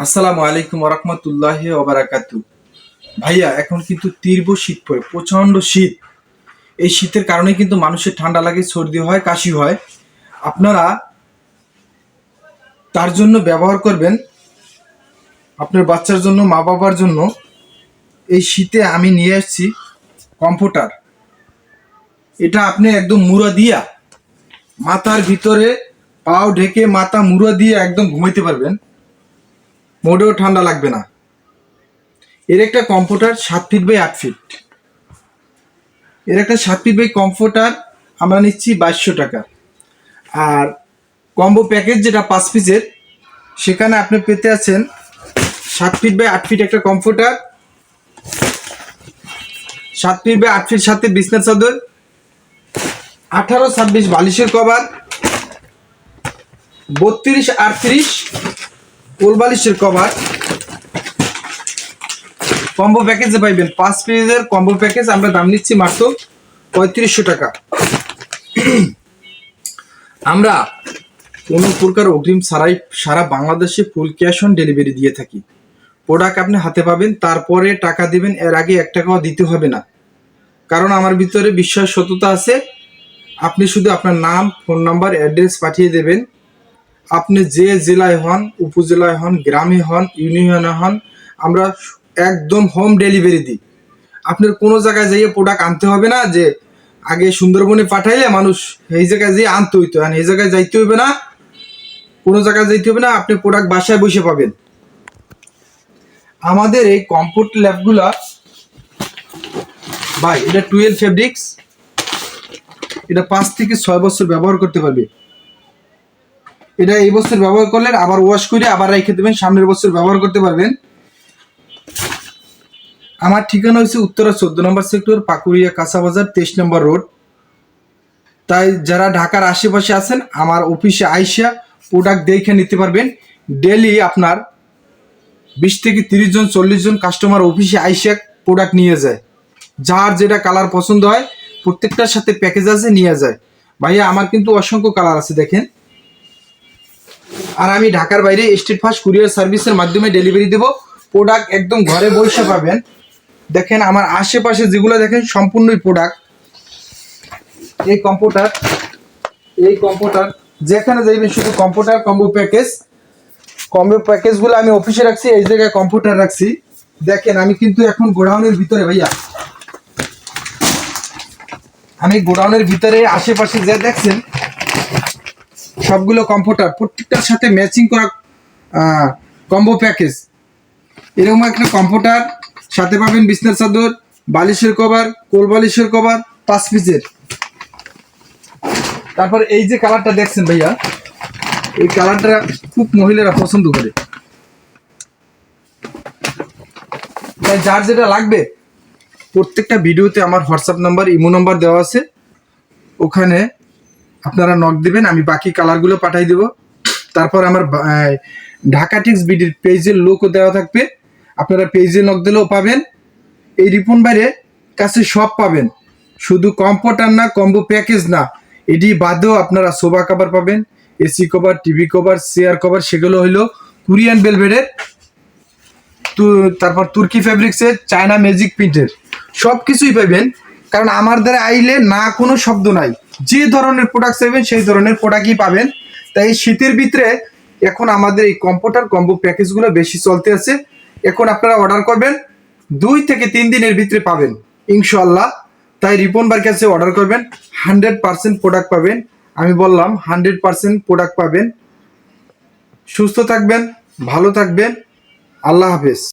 আসসালামু আলাইকুম রহমতুল্লাহ ওবারাকাতু ভাইয়া, এখন কিন্তু তীব্র শীত পড়ে, প্রচণ্ড শীত। এই শীতের কারণে কিন্তু মানুষের ঠান্ডা লাগে, সর্দি হয়, কাশি হয়। আপনারা তার জন্য ব্যবহার করবেন, আপনার বাচ্চার জন্য মা বাবার জন্য। এই শীতে আমি নিয়ে এসেছি কম্পিউটার এটা আপনি একদম মুড়া দিয়া মাথার ভিতরে পাও ঢেকে মাথা মুড়া দিয়ে একদম ঘুমাইতে পারবেন। মোটেও ঠান্ডা লাগবে না। এর একটা কম্পিউটার সাত ফিট বাই আট ফিট এর একটা সাত ফিট বাই কম্পিউটার আমরা নিচ্ছি বাইশশো টাকা। আর কম্বো প্যাকেজ যেটা পাঁচ পিসের সেখানে আপনি পেতে আছেন সাত ফিট বাই আট ফিট একটা কম্পিউটার সাত ফিট বাই আট ফিট সাথে বিছনার চাদর, আঠারো ছাব্বিশ বালিশের কভার, বত্রিশ আটত্রিশ কোলবালিশের কভার কম্বো প্যাকেজে পাইবেন, পাঁচ পিসের কম্বো প্যাকেজ আমরা দাম নিচ্ছি মাত্র পঁয়ত্রিশশো টাকা। আমরা কোনো প্রকার অগ্রিম ছাড়াই সারা বাংলাদেশে ফুল ক্যাশ অন ডেলিভারি দিয়ে থাকি। প্রোডাক্ট আপনি হাতে পাবেন, তারপরে টাকা দিবেন, এর আগে এক টাকাও দিতে হবে না। কারণ আমার ভিতরে বিশ্বাস সততা আছে, আপনি শুধু আপনার নাম ফোন নাম্বার অ্যাড্রেস পাঠিয়ে দেবেন। আপনি যে জেলায় হন, উপজেলায় হন, গ্রামে হন, ইউনিয়নে হন, আমরা একদম হোম ডেলিভারি দিই। আপনার কোনো জায়গায় যাইয়ে প্রোডাক্ট আনতে হবে না যে আগে সুন্দরবনে পাঠাইলে মানুষ এই জায়গায় যেয়ে আনতে হইতো। আর এই জায়গায় যাইতে হবে না, কোনো জায়গায় যাইতে হবে না, আপনি প্রোডাক্ট বাসায় বসে পাবেন। আমাদের এই কম্পোর্ট ল্যাবগুলা ভাই, এটা টুয়েলভ ফেব্রিক্স এটা পাঁচ থেকে ছয় বছর ব্যবহার করতে পারবে। এটা এই বছর ব্যবহার করলে আবার ওয়াশ করে আবার রেখে দেবেন, সামনের বছর ব্যবহার করতে পারবেন। আমার ঠিকানা হচ্ছে উত্তরা চোদ্দ নম্বর সেক্টর, পাকুড়িয়া কাঁচাবাজার তেইশ নম্বর রোড। তাই যারা ঢাকার আশেপাশে আছেন, আমার অফিসে আইসা প্রোডাক্ট দেখে নিতে পারবেন। ডেলি আপনার বিশ থেকে তিরিশ জন, চল্লিশ জন কাস্টমার অফিসে আইসা প্রোডাক্ট নিয়ে যায়। যার যেটা কালার পছন্দ হয়, প্রত্যেকটার সাথে প্যাকেজ আছে, নিয়ে যায়। ভাইয়া, আমার কিন্তু অসংখ্য কালার আছে, দেখেন। আর আমি ঢাকার বাইরে স্টেট ফার্স্ট কুরিয়ার সার্ভিসের মাধ্যমে ডেলিভারি দেবো। প্রোডাক্ট একদম ঘরে বসে পাবেন। দেখেন আমার আশেপাশে যেগুলো দেখেন সম্পূর্ণই প্রোডাক্ট এই কম্পিউটার এই কম্পিউটার যেখানে যাইবেন শুধু কম্পিউটার কম্বো প্যাকেজ কম্বো প্যাকেজগুলো আমি অফিসে রাখছি, এই জায়গায় কম্পিউটার রাখছি। দেখেন, আমি কিন্তু এখন গোডাউনের ভিতরে ভাইয়া। আমি গোডাউনের ভিতরে আশেপাশে যে দেখছেন সবগুলো কম্পিউটার প্রত্যেকটার সাথে ম্যাচিং করা কম্বো প্যাকেজ এরকম একটা কম্পিউটার সাথে পাবেন বিছনার চাদর, বালিশের কভার কোল বালিশের কভার পাঁচ পিসের তারপর এই যে কালারটা দেখছেন ভাইয়া, এই কালারটা খুব মহিলারা পছন্দ করে। যার যেটা লাগবে, প্রত্যেকটা ভিডিওতে আমার হোয়াটসঅ্যাপ নাম্বার ইমো নাম্বার দেওয়া আছে। ওখানে আপনারা নক দিবেন, আমি বাকি কালারগুলো পাঠাই দেব। তারপর আমার ঢাকা টিক্স বিডির পেজের লোকও দেওয়া থাকবে। আপনারা পেজে নক দিলেও পাবেন। এই রিপন বাইরে কাছে সব পাবেন। শুধু কম্পিউটার না কম্বো প্যাকেজ না। এটি বাদেও আপনারা সোফা কভার পাবেন। AC cover TV cover chair cover সেগুলো হলো কোরিয়ান বেলভেডের তারপর তুর্কি ফেব্রিক্সের চায়না ম্যাজিক প্রিন্টের সব কিছুই পাবেন। কারণ আমার দ্বারা আইলে না কোনো শব্দ নাই। যে ধরনের প্রোডাক্ট চাইবেন, সেই ধরনের প্রোডাক্টই পাবেন। তাই শীতের ভিতরে এখন আমাদের এই কম্পিউটার কম্বো প্যাকেজগুলো বেশি চলতে আছে। এখন আপনারা অর্ডার করবেন, দুই থেকে তিন দিনের ভিতরে পাবেন ইনশাল্লাহ তাই রিপন বার কাছে অর্ডার করবেন হান্ড্রেড পার্সেন্ট প্রোডাক্ট পাবেন। আমি বললাম হান্ড্রেড পার্সেন্ট প্রোডাক্ট পাবেন। সুস্থ থাকবেন, ভালো থাকবেন। আল্লাহ হাফেজ।